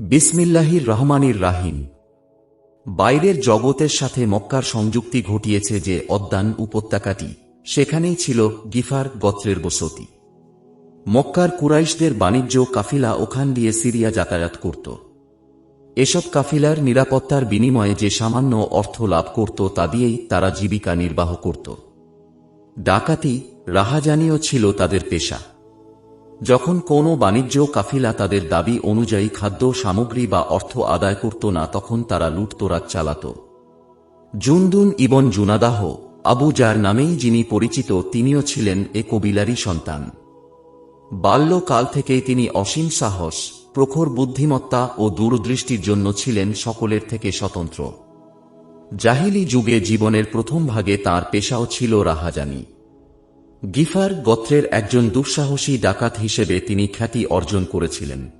বিসমিল্লাহির রহমানির রাহিম। বাইরের জগতের সাথে মক্কার সংযুক্তি ঘটিয়েছে যে অদ্যান উপত্যকাটি সেখানেই ছিল গিফার গোত্রের বসতি। মক্কার কুরাইশদের বাণিজ্য কাফিলা ওখান দিয়ে সিরিয়া যাতায়াত করত। এসব কাফিলার নিরাপত্তার বিনিময়ে যে সামান্য অর্থ লাভ করত তা দিয়েই তারা জীবিকা নির্বাহ করত। ডাকাতি, রাহাজানিও ছিল তাদের পেশা। যখন কোনো বাণিজ্য কাফিলা তাদের দাবি অনুযায়ী খাদ্য, সামগ্রী বা অর্থ আদায় করত না, তখন তারা লুটতরাজ চালাত। জুনদুন ইবন জুনাদাহ, আবু যার নামেই যিনি পরিচিত, তিনিও ছিলেন এ কবিলারই সন্তান। বাল্যকাল থেকেই তিনি অসীম সাহস, প্রখর বুদ্ধিমত্তা ও দূরদৃষ্টির জন্য ছিলেন সকলের থেকে স্বতন্ত্র। জাহিলি যুগে জীবনের প্রথম ভাগে তার পেশাও ছিল রাহাজানি। গিফার গোত্রের একজন দুঃসাহসী ডাকাত হিসেবে তিনি খ্যাতি অর্জন করেছিলেন।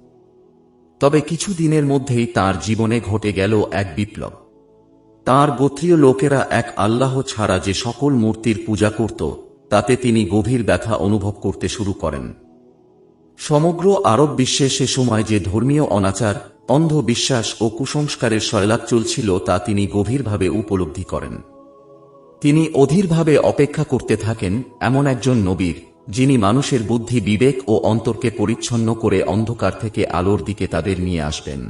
তবে কিছু দিনের মধ্যেই তার জীবনে ঘটে গেল এক বিপ্লব। তার গোত্রীয় লোকেরা এক আল্লাহ ছাড়া যে সকল মূর্তির পূজা করত, তাতে তিনি গভীর ব্যথা অনুভব করতে শুরু করেন। সমগ্র আরব বিশ্বে সে সময় যে ধর্মীয় অনাচার, অন্ধবিশ্বাস ও কুসংস্কারের শয়লাভ চলছিল তা তিনি গভীরভাবে উপলব্ধি করেন। তিনি অধীরভাবে অপেক্ষা করতে থাকেন এমন একজন নবীর, যিনি মানুষের বুদ্ধি বিবেক ও অন্তরকে পরিচ্ছন্ন করে অন্ধকার থেকে আলোর দিকে তাদের নিয়ে আসবেন।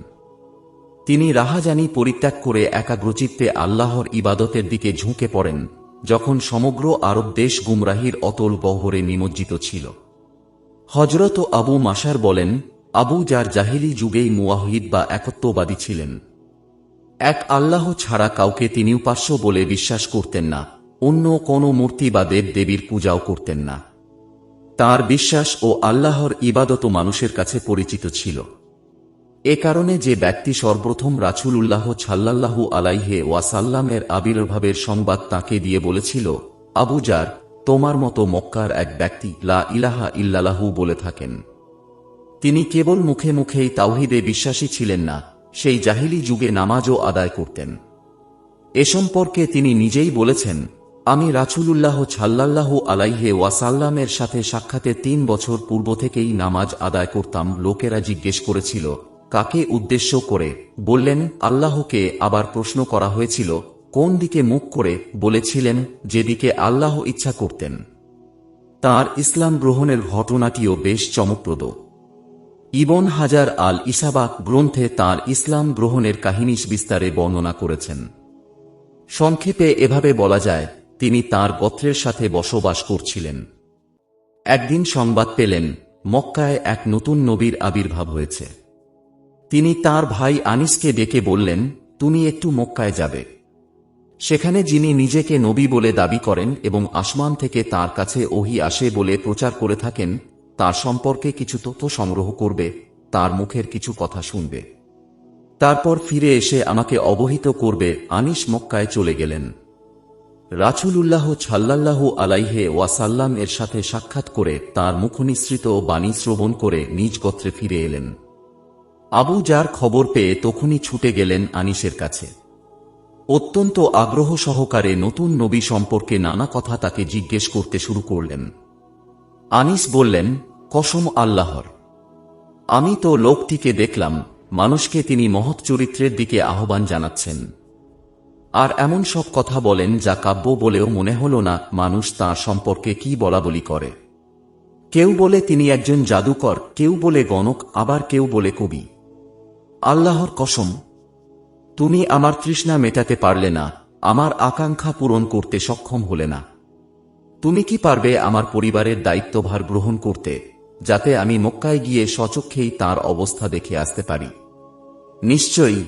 তিনি রাহাজানি পরিত্যাগ করে একাগ্রচিত্তে আল্লাহর ইবাদতের দিকে ঝুঁকে পড়েন, যখন সমগ্র আরব দেশ গুমরাহির অতল বহরে নিমজ্জিত ছিল। হজরত আবু মাসার বলেন, আবু যার জাহিলি যুগেই মুয়াহিদ বা একত্ববাদী ছিলেন এক আল্লাহ ছাড়া কাউকে তিনি উপাস্য বলে বিশ্বাস করতেন না, অন্য কোনো মূর্তি বা দেব দেবীর পূজাও করতেন না। তার বিশ্বাস ও আল্লাহর ইবাদত মানুষের কাছে পরিচিত ছিল। এ কারণে যে ব্যক্তি সর্বপ্রথম রাছুল উল্লাহ ছাল্লাল্লাহু আলাইহে ওয়াসাল্লামের আবির্ভাবের সংবাদ তাকে দিয়ে বলেছিল, আবু যার তোমার মতো মক্কার এক ব্যক্তি লা ইলাহা ইল্লালাহু বলে থাকেন। তিনি কেবল মুখে মুখেই তাওহিদে বিশ্বাসী ছিলেন না সেই জাহিলি যুগে নামাজও আদায় করতেন। এ সম্পর্কে তিনি নিজেই বলেছেন, আমি রাছুলুল্লাহ ছাল্লাল্লাহু আলাইহে ওয়াসাল্লামের সাথে সাক্ষাতে তিন বছর পূর্ব থেকেই নামাজ আদায় করতাম। লোকেরা জিজ্ঞেস করেছিল, কাকে উদ্দেশ্য করে? বললেন, আল্লাহকে। আবার প্রশ্ন করা হয়েছিল, কোন দিকে মুখ করে? বলেছিলেন, যেদিকে আল্লাহ ইচ্ছা করতেন। তার ইসলাম গ্রহণের ঘটনাটিও বেশ চমকপ্রদ। ইবন হাজার আল ইসাবাক গ্রন্থে তার ইসলাম গ্রহণের কাহিনী বিস্তারে বর্ণনা করেছেন। সংক্ষেপে এভাবে বলা যায়, তিনি তার গোত্রের সাথে বসবাস করছিলেন। একদিন সংবাদ পেলেন, মক্কায় এক নতুন নবীর আবির্ভাব হয়েছে। তিনি তার ভাই আনিসকে ডেকে বললেন, তুমি একটু মক্কায় যাবে। সেখানে যিনি নিজেকে নবী বলে দাবি করেন এবং আসমান থেকে তার কাছে ওহি আসে বলে প্রচার করে থাকেন তার সম্পর্কে কিছু তথ্য সংগ্রহ করবে, তার মুখের কিছু কথা শুনবে। তারপর ফিরে এসে আমাকে অবহিত করবে, আনিস মক্কায় চলে গেলেন। রাছুলুল্লাহ ছাল্লাল্লাহু আলাইহে ওয়াসাল্লাম এর সাথে সাক্ষাৎ করে তার মুখনিসৃত বাণী শ্রবণ করে নিজ গোত্রে ফিরে এলেন। আবু যার খবর পেয়ে তখনই ছুটে গেলেন আনিসের কাছে। অত্যন্ত আগ্রহ সহকারে নতুন নবী সম্পর্কে নানা কথা তাকে জিজ্ঞেস করতে শুরু করলেন। আনিস বললেন কসম আল্লাহর। আমি তো লোকটিকে দেখলাম, মানুষকে তিনি মহৎ চরিত্রের দিকে আহ্বান জানাচ্ছেন। আর এমন সব কথা বলেন যা কাব্য বলেও মনে হল না মানুষ তাঁর সম্পর্কে কি বলা বলি করে। কেউ বলে তিনি একজন জাদুকর, কেউ বলে গণক, আবার কেউ বলে কবি। আল্লাহর কসম, তুমি আমার তৃষ্ণা মেটাতে পারলে না, আমার আকাঙ্ক্ষা পূরণ করতে সক্ষম হলে না। তুমি কি পারবে আমার পরিবারের দায়িত্বভার গ্রহণ করতে? যাতে আমি মক্কায় গিয়ে সচক্ষেই তার অবস্থা দেখে আসতে পারি। নিশ্চয়ই।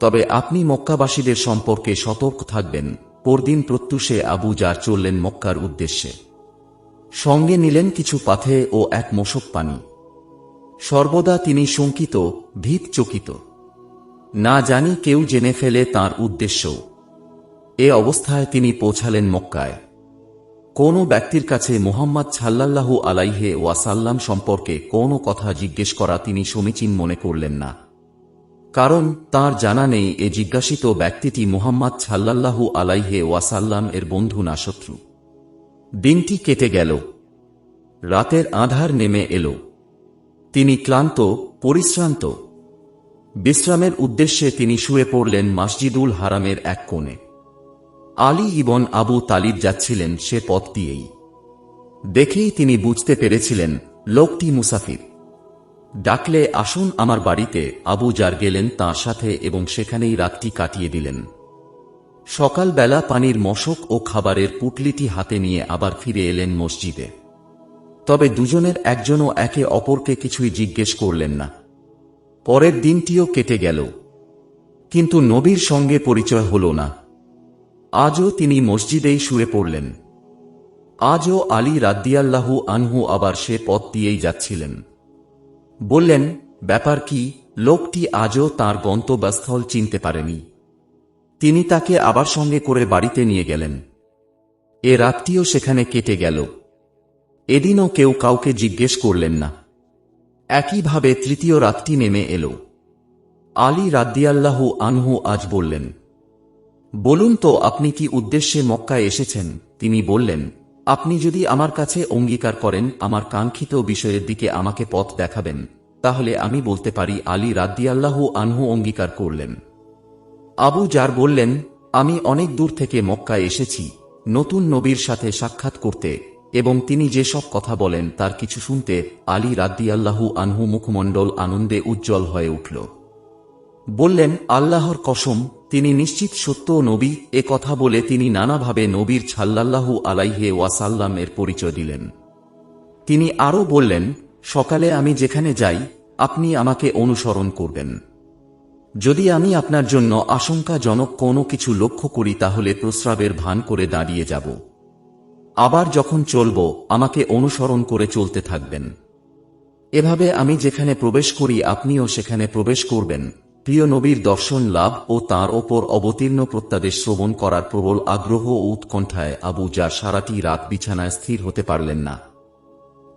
তবে আপনি মক্কাবাসীদের সম্পর্কে সতর্ক থাকবেন। পরদিন প্রত্যুষে আবু যার চললেন মক্কার উদ্দেশ্যে। সঙ্গে নিলেন কিছু পাথে ও এক মোশক পানি। সর্বদা তিনি শঙ্কিত ভীত চকিত না জানি কেউ জেনে ফেলে তার উদ্দেশ্য এ অবস্থায় তিনি পৌঁছালেন মক্কায়। কোনো ব্যক্তির কাছে মোহাম্মদ ছাল্লাল্লাহু আলাইহে ওয়াসাল্লাম সম্পর্কে কোনো কথা জিজ্ঞেস করা তিনি সমীচীন মনে করলেন না। কারণ তার জানা নেই এ জিজ্ঞাসিত ব্যক্তিটি মুহাম্মদ ছাল্লাল্লাহু আলাইহে ওয়াসাল্লাম এর বন্ধু না শত্রু। দিনটি কেটে গেল। রাতের আধার নেমে এলো। তিনি ক্লান্ত, পরিশ্রান্ত। বিশ্রামের উদ্দেশ্যে তিনি শুয়ে পড়লেন মসজিদুল হারামের এক কোণে। আলী ইবন আবু তালিব যাচ্ছিলেন সে পথ দিয়েই। দেখেই তিনি বুঝতে পেরেছিলেন, লোকটি মুসাফির। ডাকলে, আসুন আমার বাড়িতে। আবু জার গেলেন তাঁর সাথে এবং সেখানেই রাতটি কাটিয়ে দিলেন। সকালবেলা পানির মশক ও খাবারের পুটলিটি হাতে নিয়ে আবার ফিরে এলেন মসজিদে। তবে দুজনের একজনও একে অপরকে কিছুই জিজ্ঞেস করলেন না। পরের দিনটিও কেটে গেল। কিন্তু নবীর সঙ্গে পরিচয় হল না। আজও তিনি মসজিদেই শুয়ে পড়লেন। আজও আলী রাদ্দিয়াল্লাহু আনহু আবার সে পথ দিয়েই যাচ্ছিলেন। বললেন, ব্যাপার কি, লোকটি আজও তার গন্তব্যস্থল চিনতে পারেনি। তিনি তাকে আবার সঙ্গে করে বাড়িতে নিয়ে গেলেন। এ রাতটিও সেখানে কেটে গেল। এদিনও কেউ কাউকে জিজ্ঞেস করলেন না। একইভাবে তৃতীয় রাতটি নেমে এল। আলী রাদ্দিয়াল্লাহু আনহু আজ বললেন বলুন তো আপনি কি উদ্দেশ্যে মক্কায় এসেছেন? তিনি বললেন, আপনি যদি আমার কাছে অঙ্গীকার করেন, আমার কাঙ্ক্ষিত বিষয়ের দিকে আমাকে পথ দেখাবেন। তাহলে আমি বলতে পারি, আলী রাদ্দিয়াল্লাহু আনহু অঙ্গীকার করলেন। আবু জার বললেন, আমি অনেক দূর থেকে মক্কায় এসেছি, নতুন নবীর সাথে সাক্ষাৎ করতে, এবং তিনি যে সব কথা বলেন তার কিছু শুনতে আলী রাদ্দি রাদ্দিয়াল্লাহু আনহু মুখমণ্ডল আনন্দে উজ্জ্বল হয়ে উঠল। বললেন, আল্লাহর কসম তিনি নিশ্চিত সত্য নবী, এ কথা বলে তিনি নানাভাবে নবীর ছাল্লাল্লাহু আলাইহে ওয়াসাল্লাম এর পরিচয় দিলেন। তিনি আরও বললেন, সকালে আমি যেখানে যাই, আপনি আমাকে অনুসরণ করবেন। যদি আমি আপনার জন্য আশঙ্কাজনক কোনো কিছু লক্ষ্য করি, তাহলে প্রস্রাবের ভান করে দাঁড়িয়ে যাব। আবার যখন চলব, আমাকে অনুসরণ করে চলতে থাকবেন। এভাবে আমি যেখানে প্রবেশ করি, আপনিও সেখানে প্রবেশ করবেন। প্রিয় নবীর দর্শন লাভ ও তার ওপর অবতীর্ণ প্রত্যাদেশ শ্রবণ করার প্রবল আগ্রহ ও উৎকণ্ঠায় আবু যা সারাটি রাত বিছানায় স্থির হতে পারলেন না।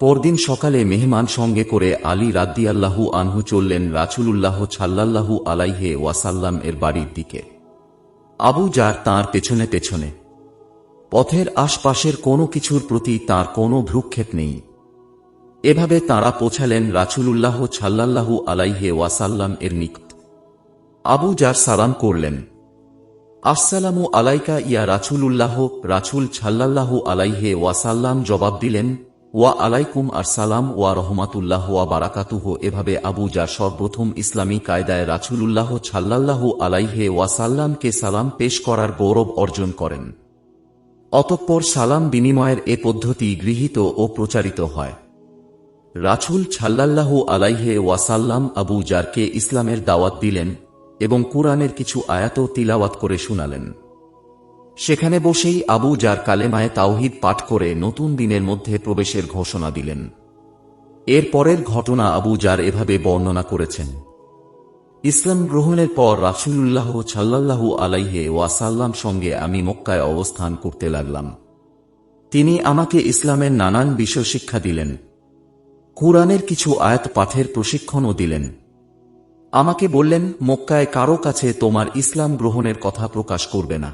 পরদিন সকালে মেহমান সঙ্গে করে আলী রাদ্দিয়াল্লাহু আনহু চললেন রাছুলুল্লাহ ছাল্লাল্লাহু আলাইহে ওয়াসাল্লাম এর বাড়ির দিকে। আবু যার তাঁর পেছনে পেছনে। পথের আশপাশের কোনো কিছুর প্রতি তার কোনো ভ্রুক্ষেপ নেই। এভাবে তাঁরা পৌঁছালেন রাছুলুল্লাহ ছাল্লাল্লাহু আলাইহে ওয়াসাল্লাম এর নিকট। আবু যার সালাম করলেন, আসসালামু আলাইকা ইয়া রাছুলুল্লাহ রাছুল ছাল্লাল্লাহু আলাইহে ওয়াসাল্লাম জবাব দিলেন, ওয়া আলাইকুম সালাম ওয়া রহমাতুল্লাহ ওয়া বারাকাতুহ। এভাবে আবু যা সর্বপ্রথম ইসলামী কায়দায় রাছুলুল্লাহ ছাল্লাল্লাহু আলাইহে ওয়াসাল্লামকে সালাম পেশ করার গৌরব অর্জন করেন। অতঃপর সালাম বিনিময়ের এ পদ্ধতি গৃহীত ও প্রচারিত হয়। রাছুল ছাল্লাল্লাহু আলাইহে ওয়াসাল্লাম আবু জারকে ইসলামের দাওয়াত দিলেন এবং কুরআনের কিছু আয়াতও তিলাওয়াত করে শুনালেন। সেখানে বসেই আবু যার কালেমায় তাওহিদ পাঠ করে নতুন দিনের মধ্যে প্রবেশের ঘোষণা দিলেন। এর পরের ঘটনা আবু যার এভাবে বর্ণনা করেছেন। ইসলাম গ্রহণের পর রাসুলুল্লাহ ছাল্লাল্লাহু আলাইহে ওয়াসাল্লাম সঙ্গে আমি মক্কায় অবস্থান করতে লাগলাম। তিনি আমাকে ইসলামের নানান বিষয় শিক্ষা দিলেন। কুরআনের কিছু আয়াত পাঠের প্রশিক্ষণও দিলেন। আমাকে বললেন, মক্কায় কারও কাছে তোমার ইসলাম গ্রহণের কথা প্রকাশ করবে না।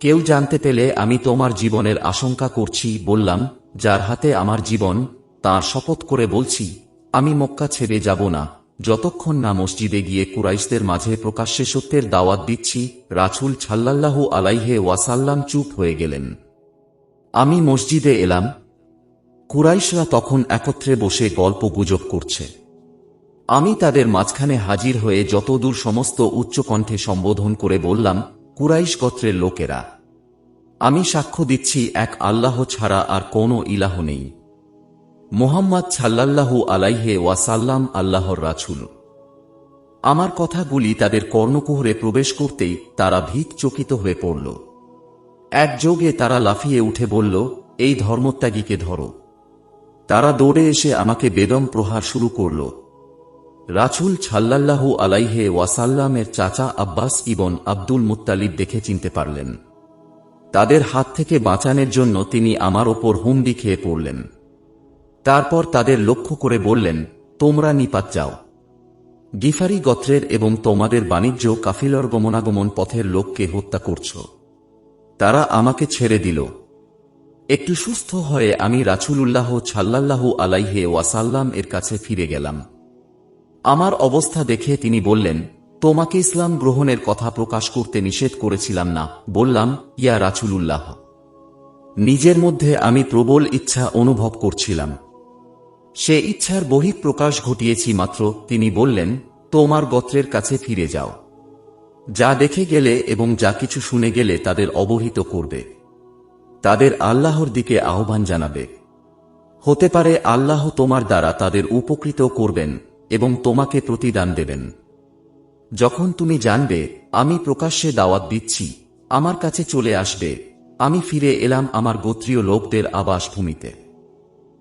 কেউ জানতে পেলে আমি তোমার জীবনের আশঙ্কা করছি, বললাম, যার হাতে আমার জীবন, তার শপথ করে বলছি, আমি মক্কা ছেড়ে যাব না। যতক্ষণ না মসজিদে গিয়ে কুরাইশদের মাঝে প্রকাশ্যে সত্যের দাওয়াত দিচ্ছি রাছুল ছাল্লাল্লাহু আলাইহে ওয়াসাল্লাম চুপ হয়ে গেলেন। আমি মসজিদে এলাম। কুরাইশরা তখন একত্রে বসে গল্প গুজব করছে। আমি তাদের মাঝখানে হাজির হয়ে যতদূর সমস্ত উচ্চকণ্ঠে সম্বোধন করে বললাম, কুরাইশ গোত্রের লোকেরা, আমি সাক্ষ্য দিচ্ছি এক আল্লাহ ছাড়া আর কোনো ইলাহ নেই। মোহাম্মদ ছাল্লাল্লাহু আলাইহে ওয়াসাল্লাম আল্লাহর রাছুল আমার কথাগুলি তাদের কর্ণকুহরে প্রবেশ করতেই তারা ভীত চকিত হয়ে পড়ল। একযোগে তারা লাফিয়ে উঠে বলল, এই ধর্মত্যাগীকে ধরো। তারা দৌড়ে এসে আমাকে বেদম প্রহার শুরু করল। রাছুল ছাল্লাল্লাহু আলাইহে ওয়াসাল্লামের চাচা আব্বাস ইবন আব্দুল মুত্তালিব দেখে চিনতে পারলেন। তাদের হাত থেকে বাঁচানোর জন্য তিনি আমার ওপর হুমড়ি খেয়ে পড়লেন। তারপর তাদের লক্ষ্য করে বললেন, তোমরা নিপাত যাও। গিফারি গোত্রের এবং তোমাদের বাণিজ্য কাফিলর গমনাগমন পথের লোককে হত্যা করছ। তারা আমাকে ছেড়ে দিল। একটু সুস্থ হয়ে আমি রাছুলুল্লাহ ছাল্লাল্লাহু আলাইহে ওয়াসাল্লাম এর কাছে ফিরে গেলাম। আমার অবস্থা দেখে তিনি বললেন, তোমাকে ইসলাম গ্রহণের কথা প্রকাশ করতে নিষেধ করেছিলাম না। বললাম, ইয়া রাচুলুল্লাহ নিজের মধ্যে আমি প্রবল ইচ্ছা অনুভব করছিলাম। সে ইচ্ছার বহিঃপ্রকাশ ঘটিয়েছি মাত্র। তিনি বললেন, তোমার গোত্রের কাছে ফিরে যাও। যা দেখে গেলে এবং যা কিছু শুনে গেলে তাদের অবহিত করবে। তাদের আল্লাহর দিকে আহ্বান জানাবে। হতে পারে আল্লাহ তোমার দ্বারা তাদের উপকৃত করবেন। এবং তোমাকে প্রতিদান দেবেন। যখন তুমি জানবে, আমি প্রকাশ্যে দাওয়াত দিচ্ছি, আমার কাছে চলে আসবে, আমি ফিরে এলাম আমার গোত্রীয় লোকদের আবাসভূমিতে।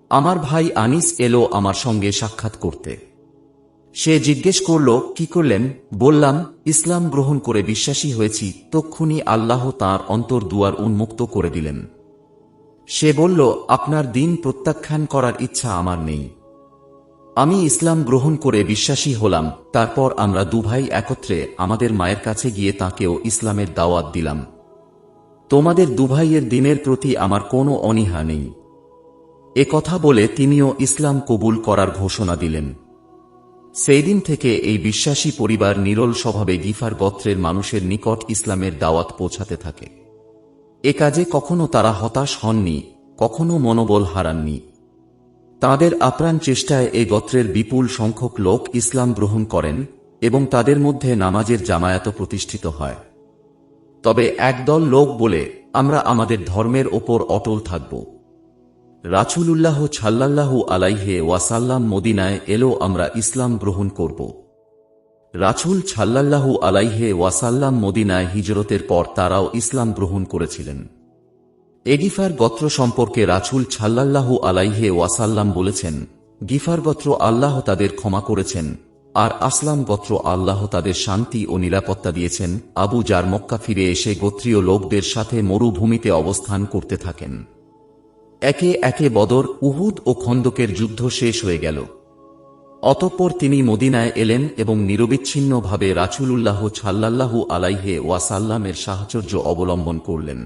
আমার ভাই আনিস এলো আমার সঙ্গে সাক্ষাৎ করতে। সে জিজ্ঞেস করল, কি করলেন? বললাম, ইসলাম গ্রহণ করে বিশ্বাসী হয়েছি, তক্ষুনি আল্লাহ তার অন্তর দুয়ার উন্মুক্ত করে দিলেন। সে বলল, আপনার দিন প্রত্যাখ্যান করার ইচ্ছা আমার নেই। আমি ইসলাম গ্রহণ করে বিশ্বাসী হলাম, তারপর আমরা দুভাই একত্রে আমাদের মায়ের কাছে গিয়ে তাকেও ইসলামের দাওয়াত দিলাম। তোমাদের দুভাইয়ের দিনের প্রতি আমার কোনো অনীহা নেই। এ কথা বলে তিনিও ইসলাম কবুল করার ঘোষণা দিলেন। সেই দিন থেকে এই বিশ্বাসী পরিবার নিরল স্বভাবে গিফার গোত্রের মানুষের নিকট ইসলামের দাওয়াত পৌঁছাতে থাকে। এ কাজে কখনো তারা হতাশ হননি, কখনো মনোবল হারাননি। তাদের আপ্রাণ চেষ্টায় এই গোত্রের বিপুল সংখ্যক লোক ইসলাম গ্রহণ করেন এবং তাদের মধ্যে নামাজের জামায়াত প্রতিষ্ঠিত হয়। তবে একদল লোক বলে, আমরা আমাদের ধর্মের ওপর অটল থাকব। রাছুলুল্লাহ ছাল্লাল্লাহু আলাইহে ওয়াসাল্লাম মদিনায় এলো, আমরা ইসলাম গ্রহণ করব। রাছুল ছাল্লাল্লাহু আলাইহে ওয়াসাল্লাম মদিনায় হিজরতের পর তারাও ইসলাম গ্রহণ করেছিলেন। এগিফার গোত্র সম্পর্কে রাছুল ছাল্লাল্লাহু আলাইহে ওয়াসাল্লাম বলেছেন, গিফার গোত্র আল্লাহ তাদের ক্ষমা করেছেন, আর আসলাম গোত্র আল্লাহ তাদের শান্তি ও নিরাপত্তা দিয়েছেন। আবু যার মক্কা ফিরে এসে গোত্রীয় লোকদের সাথে মরুভূমিতে অবস্থান করতে থাকেন। একে একে বদর, উহুদ ও খন্দকের যুদ্ধ শেষ হয়ে গেল। অতঃপর তিনি মদিনায় এলেন এবং নিরবিচ্ছিন্নভাবে রাচুলুল্লাহ ছাল্লাল্লাহু আলাইহে ওয়াসাল্লামের সাহচর্য অবলম্বন করলেন।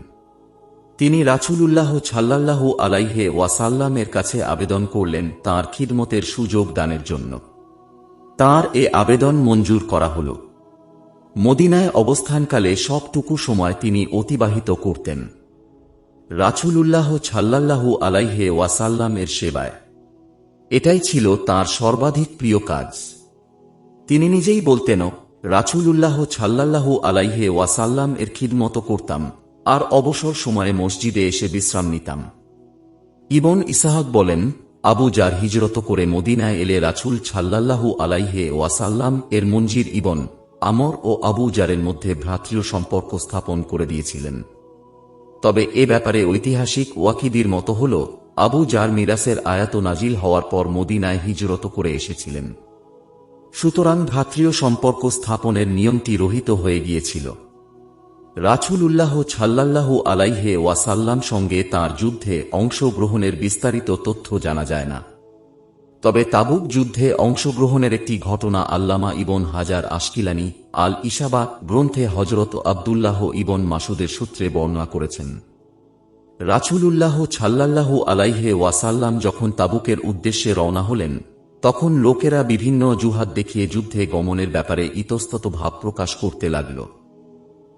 তিনি রাচুলুল্লাহ ছাল্লাল্লাহু আলাইহে ওয়াসাল্লামের কাছে আবেদন করলেন তাঁর খিদমতের সুযোগ দানের জন্য। তার এ আবেদন মঞ্জুর করা হল। মদিনায় অবস্থানকালে সবটুকু সময় তিনি অতিবাহিত করতেন। রাচুলুল্লাহ ছাল্লাল্লাহু আলাইহে ওয়াসাল্লামের সেবায়। এটাই ছিল তার সর্বাধিক প্রিয় কাজ। তিনি নিজেই বলতেন রাচুলুল্লাহ ছাল্লাল্লাহু আলাইহে ওয়াসাল্লাম এর খিদমত করতাম। আর অবসর সময়ে মসজিদে এসে বিশ্রাম নিতাম। ইবন ইসাহাক বলেন, আবু যার হিজরত করে মদিনায় এলে রাচুল ছাল্লাল্লাহু আলাইহে ওয়াসাল্লাম এর মঞ্জির ইবন আমর ও আবু জারের মধ্যে ভ্রাতৃয় সম্পর্ক স্থাপন করে দিয়েছিলেন। তবে এ ব্যাপারে ঐতিহাসিক ওয়াকিদির মতো হল, আবু জার মিরাসের আয়াত নাজিল হওয়ার পর মদিনায় হিজরত করে এসেছিলেন। সুতরাং ভ্রাতৃয় সম্পর্ক স্থাপনের নিয়মটি রহিত হয়ে গিয়েছিল। রাছুল উল্লাহ ছাল্লাল্লাহু আলাইহে ওয়াসাল্লাম সঙ্গে তার যুদ্ধে অংশগ্রহণের বিস্তারিত তথ্য জানা যায় না। তবে তাবুক যুদ্ধে অংশগ্রহণের একটি ঘটনা আল্লামা ইবন হাজার আশকিলানি আল ইশাবা গ্রন্থে হজরত আবদুল্লাহ ইবন মাসুদের সূত্রে বর্ণনা করেছেন। রাছুলুল্লাহ ছাল্লাল্লাহু আলাইহে ওয়াসাল্লাম যখন তাবুকের উদ্দেশ্যে রওনা হলেন, তখন লোকেরা বিভিন্ন জুহাদ দেখিয়ে যুদ্ধে গমনের ব্যাপারে ইতস্তত ভাব প্রকাশ করতে লাগল।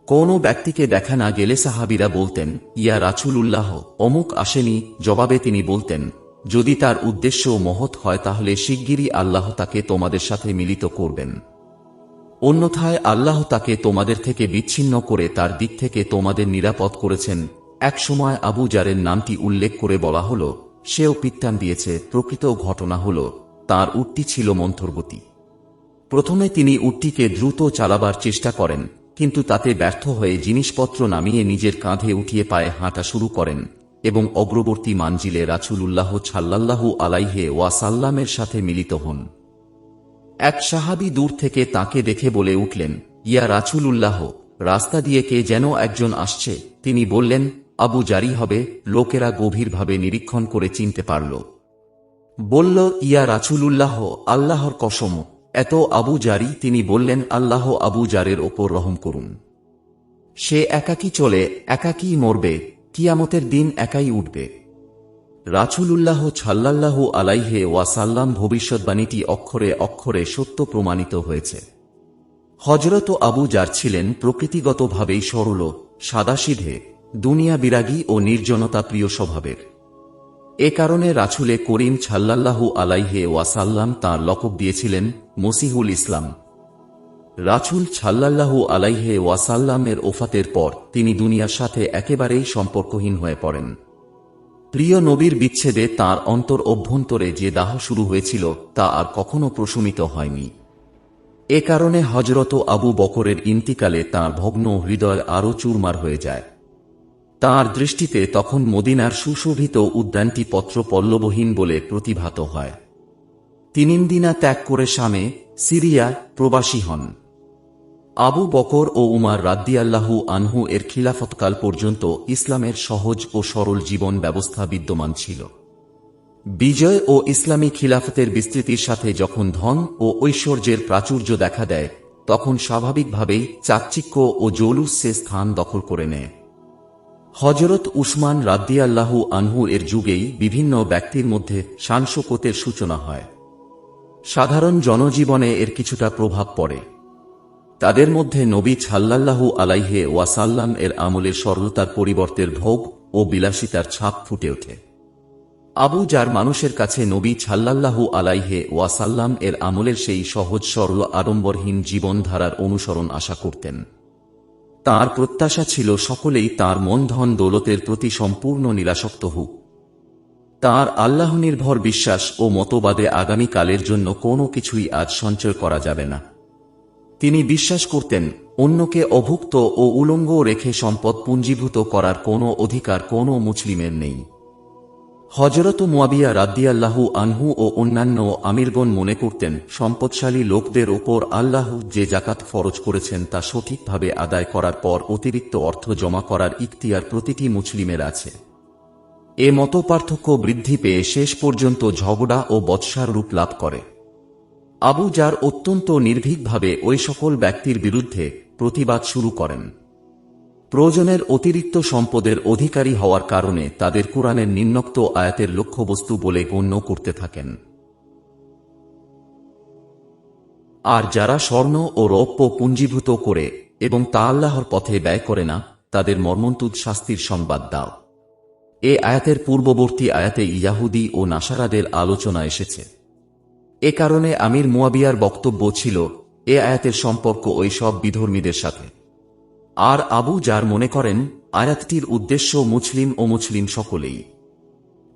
কোনো ব্যক্তিকে দেখা না গেলে সাহাবিরা বলতেন, ইয়া রাছুল উল্লাহ অমুক আসেনি। জবাবে তিনি বলতেন, যদি তার উদ্দেশ্য মহৎ হয় তাহলে শিগগিরই আল্লাহ তাকে তোমাদের সাথে মিলিত করবেন। অন্যথায় আল্লাহ তাকে তোমাদের থেকে বিচ্ছিন্ন করে তার দিক থেকে তোমাদের নিরাপদ করেছেন। একসময় আবু জারের নামটি উল্লেখ করে বলা হল, সেও পিত্তান দিয়েছে, প্রকৃত ঘটনা হল, তার উটটি ছিল মন্থরবতী। প্রথমে তিনি উটটিকে দ্রুত চালাবার চেষ্টা করেন কিন্তু তাতে ব্যর্থ হয়ে জিনিসপত্র নামিয়ে নিজের কাঁধে উঠিয়ে পায়ে হাঁটা শুরু করেন এবং অগ্রবর্তী মানজিলে রাছুলুল্লাহ ছাল্লাল্লাহু আলাইহে ওয়াসাল্লামের সাথে মিলিত হন। এক সাহাবি দূর থেকে তাকে দেখে বলে উঠলেন, ইয়া রাছুলুল্লাহ রাস্তা দিয়ে কে যেন একজন আসছে। তিনি বললেন, আবু জারি হবে, লোকেরা গভীরভাবে নিরীক্ষণ করে চিনতে পারল। বলল, ইয়া রাছুলুল্লাহ আল্লাহর কসম এত আবু জারি তিনি বললেন, আল্লাহ আবু জারের ওপর রহম করুন। সে একাকী চলে, একাকী মরবে, কিয়ামতের দিন একাই উঠবে। রাছুলুল্লাহ ছাল্লাল্লাহু আলাইহে ওয়াসাল্লাম ভবিষ্যৎবাণীটি অক্ষরে অক্ষরে সত্য প্রমাণিত হয়েছে। হজরত আবু যার ছিলেন প্রকৃতিগতভাবেই সরল, সাদাসিধে দুনিয়া বিরাগী ও নির্জনতা প্রিয় স্বভাবের। এ কারণে রাছুলে করিম ছাল্লাল্লাহু আলাইহে ওয়াসাল্লাম তাঁর লকব দিয়েছিলেন মসিহুল ইসলাম। রাছুল ছাল্লাল্লাহু আলাইহে ওয়াসাল্লামের ওফাতের পর তিনি দুনিয়ার সাথে একেবারেই সম্পর্কহীন হয়ে পড়েন। প্রিয় নবীর বিচ্ছেদে তার অন্তর অভ্যন্তরে যে দাহ শুরু হয়েছিল তা আর কখনো প্রশমিত হয়নি। এ কারণে হজরত আবু বকরের ইন্তিকালে তার ভগ্ন হৃদয় আরও চুরমার হয়ে যায়। তার দৃষ্টিতে তখন মদিনার সুশোভিত উদ্যানটি পত্র পল্লবহীন বলে প্রতিভাত হয়। তিনিন্দিনা ত্যাগ করে স্বামে সিরিয়া প্রবাসী হন। আবু বকর ও উমার রাদ্দিয়াল্লাহু আনহু এর খিলাফতকাল পর্যন্ত ইসলামের সহজ ও সরল জীবন ব্যবস্থা বিদ্যমান ছিল। বিজয় ও ইসলামী খিলাফতের বিস্তৃতির সাথে যখন ধন ও ঐশ্বর্যের প্রাচুর্য দেখা দেয়, তখন স্বাভাবিকভাবেই চাকচিক্য ও জৌলুস সে স্থান দখল করে নেয়। হজরত উসমান রাদ্দিয়াল্লাহু আনহু এর যুগেই বিভিন্ন ব্যক্তির মধ্যে সাংসকতের সূচনা হয়। সাধারণ জনজীবনে এর কিছুটা প্রভাব পড়ে। তাদের মধ্যে নবী ছাল্লাল্লাহু আলাইহে ওয়াসাল্লাম এর আমলের সরলতার পরিবর্তের ভোগ ও বিলাসিতার ছাপ ফুটে ওঠে। আবু যার মানুষের কাছে নবী ছাল্লাল্লাহু আলাইহে ওয়াসাল্লাম এর আমলের সেই সহজ সরল আড়ম্বরহীন জীবনধারার অনুসরণ আশা করতেন। তার প্রত্যাশা ছিল সকলেই তার মন ধন দৌলতের প্রতি সম্পূর্ণ নিরাসক্ত হোক। তার আল্লাহ নির্ভর বিশ্বাস ও মতবাদে আগামীকালের জন্য কোনো কিছুই আজ সঞ্চয় করা যাবে না। তিনি বিশ্বাস করতেন, অন্যকে অভুক্ত ও উলঙ্গ রেখে সম্পদ পুঞ্জীভূত করার কোনো অধিকার কোনো মুসলিমের নেই। হজরত মুয়াবিয়া রাদ্দিয়াল্লাহু আনহু ও অন্যান্য আমিরগণ মনে করতেন, সম্পদশালী লোকদের ওপর আল্লাহ যে জাকাত ফরজ করেছেন তা সঠিকভাবে আদায় করার পর অতিরিক্ত অর্থ জমা করার ইখতিয়ার প্রতিটি মুসলিমের আছে। এ মত পার্থক্য বৃদ্ধি পেয়ে শেষ পর্যন্ত ঝগড়া ও বৎসার রূপ লাভ করে। আবু যার অত্যন্ত নির্ভীকভাবে ওই সকল ব্যক্তির বিরুদ্ধে প্রতিবাদ শুরু করেন। প্রয়োজনের অতিরিক্ত সম্পদের অধিকারী হওয়ার কারণে তাদের কোরআনের নিম্নোক্ত আয়াতের লক্ষ্যবস্তু বলে গণ্য করতে থাকেন। আর যারা স্বর্ণ ও রৌপ্য পুঞ্জীভূত করে এবং তা আল্লাহর পথে ব্যয় করে না, তাদের মর্মন্তুদ শাস্তির সংবাদ দাও। এ আয়াতের পূর্ববর্তী আয়াতে ইয়াহুদি ও নাসারাদের আলোচনা এসেছে। এ কারণে আমির মুয়াবিয়ার বক্তব্য ছিল, এ আয়াতের সম্পর্ক ওই সব বিধর্মীদের সাথে। আর আবু যার মনে করেন, আয়াতটির উদ্দেশ্য মুসলিম ও মুসলিম সকলেই।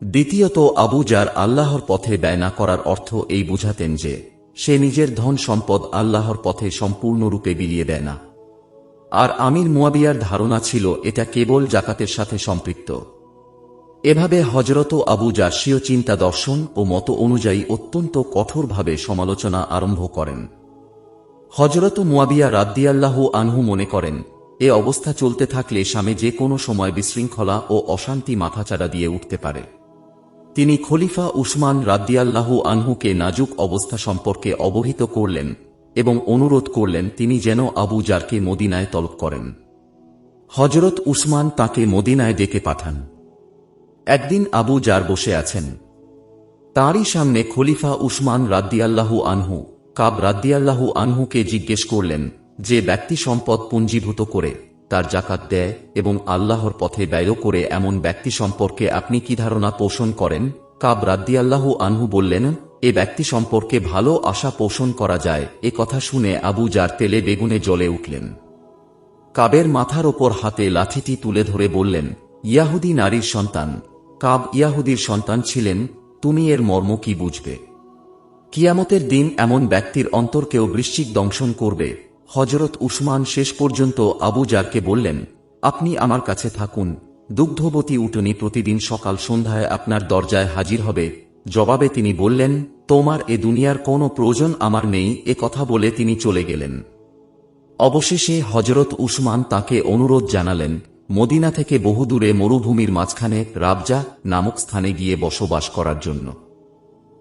দ্বিতীয়ত, আবু যার আল্লাহর পথে ব্যয় না করার অর্থ এই বুঝাতেন যে, সে নিজের ধন সম্পদ আল্লাহর পথে সম্পূর্ণরূপে বিলিয়ে দেয় না। আর আমির মুয়াবিয়ার ধারণা ছিল, এটা কেবল জাকাতের সাথে সম্পৃক্ত। এভাবে হজরত আবু জাসীয় চিন্তা দর্শন ও মত অনুযায়ী অত্যন্ত কঠোরভাবে সমালোচনা আরম্ভ করেন। হজরত মুয়াবিয়া রাদ্দিয়াল্লাহু আনহু মনে করেন এ অবস্থা চলতে থাকলে স্বামী যে কোনো সময় বিশৃঙ্খলা ও অশান্তি মাথাচাড়া দিয়ে উঠতে পারে। তিনি খলিফা উসমান রাদ্দিয়াল্লাহু আনহুকে নাজুক অবস্থা সম্পর্কে অবহিত করলেন এবং অনুরোধ করলেন তিনি যেন আবু জারকে মদিনায় তলব করেন। হজরত উসমান তাকে মদিনায় ডেকে পাঠান। একদিন আবু জার বসে আছেন। তাঁরই সামনে খলিফা উসমান রাদ্দিয়াল্লাহু আনহু, কাব রাদ্দিয়াল্লাহু আনহুকে জিজ্ঞেস করলেন যে ব্যক্তি সম্পদ পুঞ্জীভূত করে, তার জাকাত দেয় এবং আল্লাহর পথে ব্যয় করে এমন ব্যক্তি সম্পর্কে আপনি কি ধারণা পোষণ করেন? কাব রাদ্দিয়াল্লাহু আনহু বললেন, এ ব্যক্তি সম্পর্কে ভালো আশা পোষণ করা যায়। এ কথা শুনে আবু যার তেলে বেগুনে জ্বলে উঠলেন। কাবের মাথার ওপর হাতে লাঠিটি তুলে ধরে বললেন, ইয়াহুদি নারীর সন্তান। কাব ইয়াহুদির সন্তান ছিলেন, তুমি এর মর্ম কি বুঝবে? কিয়ামতের দিন এমন ব্যক্তির অন্তরকেও বৃশ্চিক দংশন করবে। হজরত উসমান শেষ পর্যন্ত আবু জারকে বললেন, আপনি আমার কাছে থাকুন। দুগ্ধবতী উটনি প্রতিদিন সকাল সন্ধ্যায় আপনার দরজায় হাজির হবে। জবাবে তিনি বললেন, তোমার এ দুনিয়ার কোনো প্রয়োজন আমার নেই, এ কথা বলে তিনি চলে গেলেন। অবশেষে হজরত উসমান তাকে অনুরোধ জানালেন, মদিনা থেকে বহুদূরে মরুভূমির মাঝখানে রাবজা নামক স্থানে গিয়ে বসবাস করার জন্য।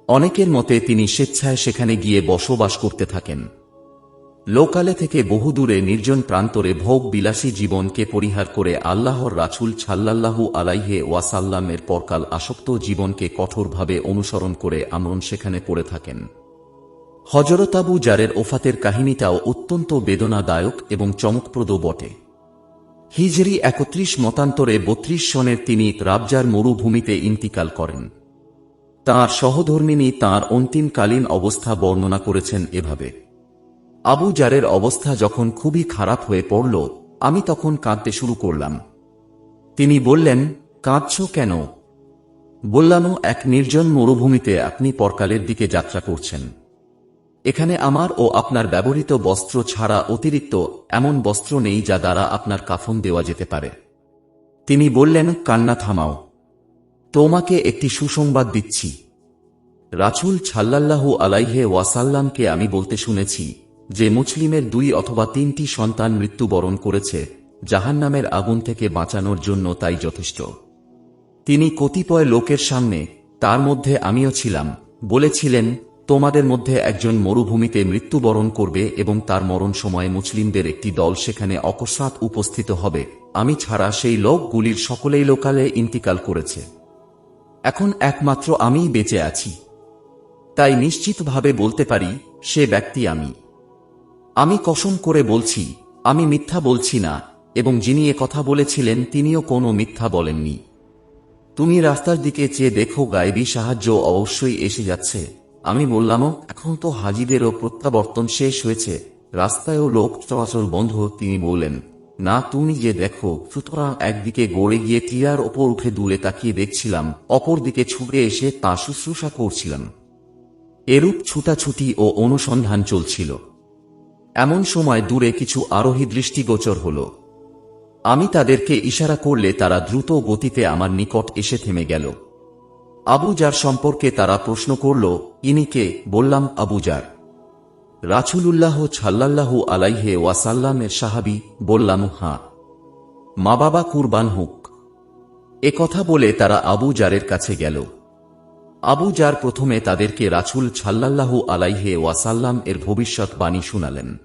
অনেকের মতে তিনি স্বেচ্ছায় সেখানে গিয়ে বসবাস করতে থাকেন। লোকালে থেকে বহুদূরে নির্জন প্রান্তরে ভোগ বিলাসী জীবনকে পরিহার করে আল্লাহর রাছুল ছাল্লাল্লাহু আলাইহে ওয়াসাল্লামের পরকাল আসক্ত জীবনকে কঠোরভাবে অনুসরণ করে আমরণ সেখানে পড়ে থাকেন। হজরতাবু জারের ওফাতের কাহিনীটাও অত্যন্ত বেদনাদায়ক এবং চমকপ্রদ বটে। হিজরি একত্রিশ মতান্তরে বত্রিশ সনের তিনি রাবজার মরুভূমিতে ইন্তিকাল করেন। তাঁর সহধর্মিনী তাঁর অন্তিমকালীন অবস্থা বর্ণনা করেছেন এভাবে। আবু জারের অবস্থা যখন খুবই খারাপ হয়ে পড়ল, আমি তখন কাঁদতে শুরু করলাম। তিনি বললেন, কাঁদছ কেন? বললাম, এক নির্জন মরুভূমিতে আপনি পরকালের দিকে যাত্রা করছেন। এখানে আমার ও আপনার ব্যবহৃত বস্ত্র ছাড়া অতিরিক্ত এমন বস্ত্র নেই যা দ্বারা আপনার কাফন দেওয়া যেতে পারে। তিনি বললেন, কান্না থামাও। তোমাকে একটি সুসংবাদ দিচ্ছি। রাছুল ছাল্লাল্লাহু আলাইহে ওয়াসাল্লামকে আমি বলতে শুনেছি যে মুসলিমের দুই অথবা তিনটি সন্তান মৃত্যুবরণ করেছে, জাহান্নামের আগুন থেকে বাঁচানোর জন্য তাই যথেষ্ট। তিনি কতিপয় লোকের সামনে, তার মধ্যে আমিও ছিলাম, বলেছিলেন, তোমাদের মধ্যে একজন মরুভূমিতে মৃত্যুবরণ করবে এবং তার মরণ সময়ে মুসলিমদের একটি দল সেখানে অকস্মাৎ উপস্থিত হবে, আমি ছাড়া সেই লোকগুলির সকলেই লোকালে ইন্তিকাল করেছে। এখন একমাত্র আমিই বেঁচে আছি। তাই নিশ্চিতভাবে বলতে পারি, সে ব্যক্তি আমি। আমি কসম করে বলছি, আমি মিথ্যা বলছি না, এবং যিনি এ কথা বলেছিলেন তিনিও কোনো মিথ্যা বলেননি। তুমি রাস্তার দিকে চেয়ে দেখো গায়েবী সাহায্য অবশ্যই এসে যাচ্ছে। আমি বললাম এখন তো হাজিদেরও প্রত্যাবর্তন শেষ হয়েছে। রাস্তায়ও লোক চলাচল বন্ধ, তিনি বললেন, না, তুমি যে দেখো, সুতরাং একদিকে গড়ে গিয়ে টিয়ার ওপর উঠে দূরে তাকিয়ে দেখছিলাম, অপরদিকে ছুটে এসে তা শুশ্রূষা করছিলাম। এরূপ ছুটাছুটি ও অনুসন্ধান চলছিল। এমন সময় দূরে কিছু আরোহী দৃষ্টিগোচর হল। আমি তাদেরকে ইশারা করলে তারা দ্রুত গতিতে আমার নিকট এসে থেমে গেল। আবু যার সম্পর্কে তারা প্রশ্ন করল ইনিকে বললাম, আবু যার রাছুলুল্লাহ ছাল্লাল্লাহু আলাইহে ওয়াসাল্লামের সাহাবি বললাম, হাঁ, মা বাবা কুরবান হোক। কথা বলে তারা আবু জারের কাছে গেল। আবু যার প্রথমে তাদেরকে রাছুল ছাল্লাল্লাহু আলাইহে ওয়াসাল্লাম এর ভবিষ্যৎ বাণী শুনালেন।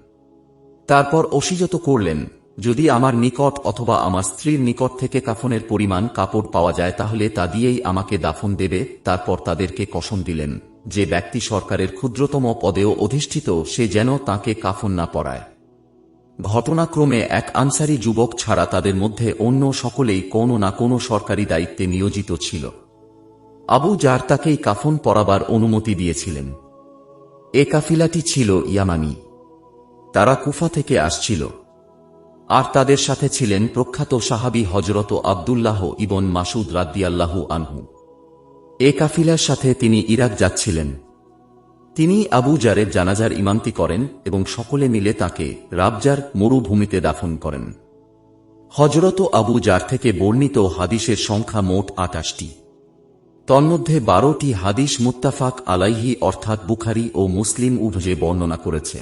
তারপর অসিজত করলেন, যদি আমার নিকট অথবা আমার স্ত্রীর নিকট থেকে কাফনের পরিমাণ কাপড় পাওয়া যায়, তাহলে তা দিয়েই আমাকে দাফন দেবে। তারপর তাদেরকে কসম দিলেন, যে ব্যক্তি সরকারের ক্ষুদ্রতম পদেও অধিষ্ঠিত, সে যেন তাকে কাফন না পড়ায় ঘটনাক্রমে এক আনসারি যুবক ছাড়া তাদের মধ্যে অন্য সকলেই কোনো না কোনো সরকারি দায়িত্বে নিয়োজিত ছিল। আবু যার তাকেই কাফন পরাবার অনুমতি দিয়েছিলেন। এ কাফিলাটি ছিল ইয়ামানি। তারা কুফা থেকে আসছিল। আর তাদের সাথে ছিলেন প্রখ্যাত সাহাবি হজরত আবদুল্লাহ ইবন মাসুদ রাদ্দিয়াল্লাহু আনহু। এ কাফিলার সাথে তিনি ইরাক যাচ্ছিলেন। তিনি আবু জারের জানাজার ইমামতি করেন এবং সকলে মিলে তাকে রাবজার মরুভূমিতে দাফন করেন। হজরত আবু জার থেকে বর্ণিত হাদিসের সংখ্যা মোট আটাশটি। তন্মধ্যে বারোটি হাদিস মুত্তাফাক আলাইহি অর্থাৎ বুখারি ও মুসলিম উভয়ে বর্ণনা করেছে।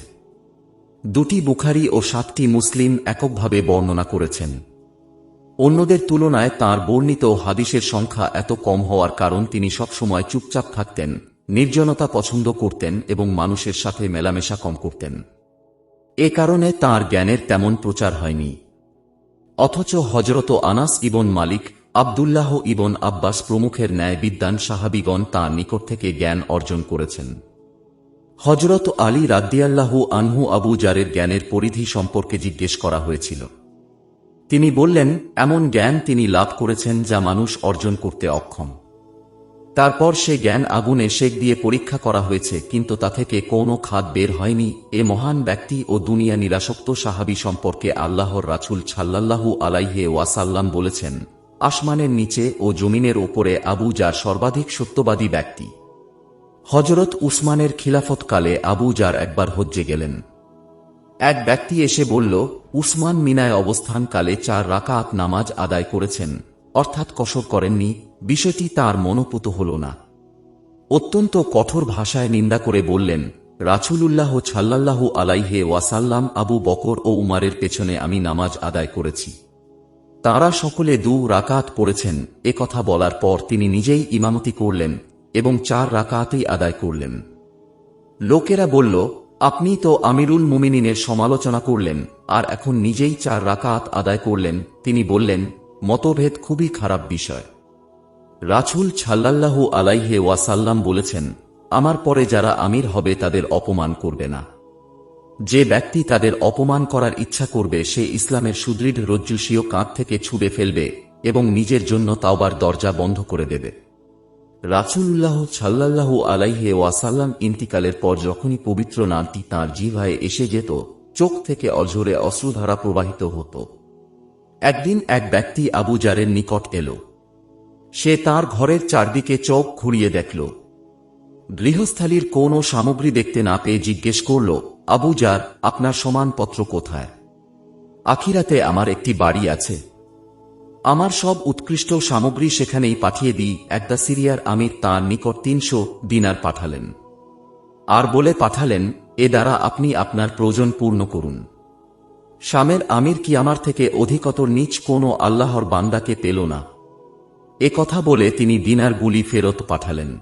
দুটি বুখারি ও সাতটি মুসলিম এককভাবে বর্ণনা করেছেন। অন্যদের তুলনায় তার বর্ণিত হাদিসের সংখ্যা এত কম হওয়ার কারণ তিনি সবসময় চুপচাপ থাকতেন, নির্জনতা পছন্দ করতেন এবং মানুষের সাথে মেলামেশা কম করতেন। এ কারণে তার জ্ঞানের তেমন প্রচার হয়নি। অথচ হজরত আনাস ইবন মালিক আবদুল্লাহ ইবন আব্বাস প্রমুখের ন্যায় বিদ্যান সাহাবিগণ তাঁর নিকট থেকে জ্ঞান অর্জন করেছেন। হজরত আলী রাদ্দিয়াল্লাহু আনহু আবু জারের জ্ঞানের পরিধি সম্পর্কে জিজ্ঞেস করা হয়েছিল। তিনি বললেন, এমন জ্ঞান তিনি লাভ করেছেন যা মানুষ অর্জন করতে অক্ষম। তারপর সে জ্ঞান আগুনে শেক দিয়ে পরীক্ষা করা হয়েছে, কিন্তু তা থেকে কোনো খাদ বের হয়নি। এ মহান ব্যক্তি ও দুনিয়া নিরাসক্ত সাহাবি সম্পর্কে আল্লাহর রাছুল ছাল্লাল্লাহু আলাইহে ওয়াসাল্লাম বলেছেন আসমানের নিচে ও জমিনের ওপরে আবু যার সর্বাধিক সত্যবাদী ব্যক্তি। হজরত উসমানের খিলাফতকালে আবু যার একবার হজ্জে গেলেন। এক ব্যক্তি এসে বলল, উসমান মিনায় অবস্থানকালে চার রাকাত নামাজ আদায় করেছেন, অর্থাৎ কসর করেননি, বিষয়টি তার মনোপুত হল না। অত্যন্ত কঠোর ভাষায় নিন্দা করে বললেন রাছুলুল্লাহ ছাল্লাল্লাহু আলাইহে ওয়াসাল্লাম আবু বকর ও উমারের পেছনে আমি নামাজ আদায় করেছি। তারা সকলে দু রাকাত পড়েছেন। এ কথা বলার পর তিনি নিজেই ইমামতি করলেন এবং চার রাকাতেই আদায় করলেন। লোকেরা বলল, আপনি তো আমিরুল মুমিনিনের সমালোচনা করলেন আর এখন নিজেই চার রাকাত আদায় করলেন। তিনি বললেন, মতভেদ খুবই খারাপ বিষয়। রাছুল ছাল্লাল্লাহু আলাইহে ওয়াসাল্লাম বলেছেন, আমার পরে যারা আমির হবে তাদের অপমান করবে না। যে ব্যক্তি তাদের অপমান করার ইচ্ছা করবে, সে ইসলামের সুদৃঢ় রজ্জুসীয় কাঁধ থেকে ছুঁড়ে ফেলবে এবং নিজের জন্য তাওবার দরজা বন্ধ করে দেবে। রাসূলুল্লাহ সাল্লাল্লাহু আলাইহে ওয়াসাল্লাম ইন্তিকালের পর যখনই পবিত্র নামটি তাঁর জিভায় এসে যেত, চোখ থেকে অঝরে অশ্রুধারা প্রবাহিত হতো। একদিন এক ব্যক্তি আবু জারের নিকট এল। সে তার ঘরের চারদিকে চোখ ঘুরিয়ে দেখল। গৃহস্থালির কোনো সামগ্রী দেখতে না পেয়ে জিজ্ঞেস করল আবু জার আপনার সমানপত্র কোথায়? আখিরাতে আমার একটি বাড়ি আছে। আমার সব উৎকৃষ্ট সামগ্রী সেখানেই পাঠিয়ে দিই একটা সিরিয়ার আমির তাঁর নিকট তিনশো দিনার পাঠালেন। আর বলে পাঠালেন, এ দ্বারা আপনি আপনার প্রয়োজন পূর্ণ করুন। শামের আমির কি আমার থেকে অধিকতর নিচ কোনো আল্লাহর বান্দাকে পেল না? এ কথা বলে তিনি দিনার গুলি ফেরত পাঠালেন।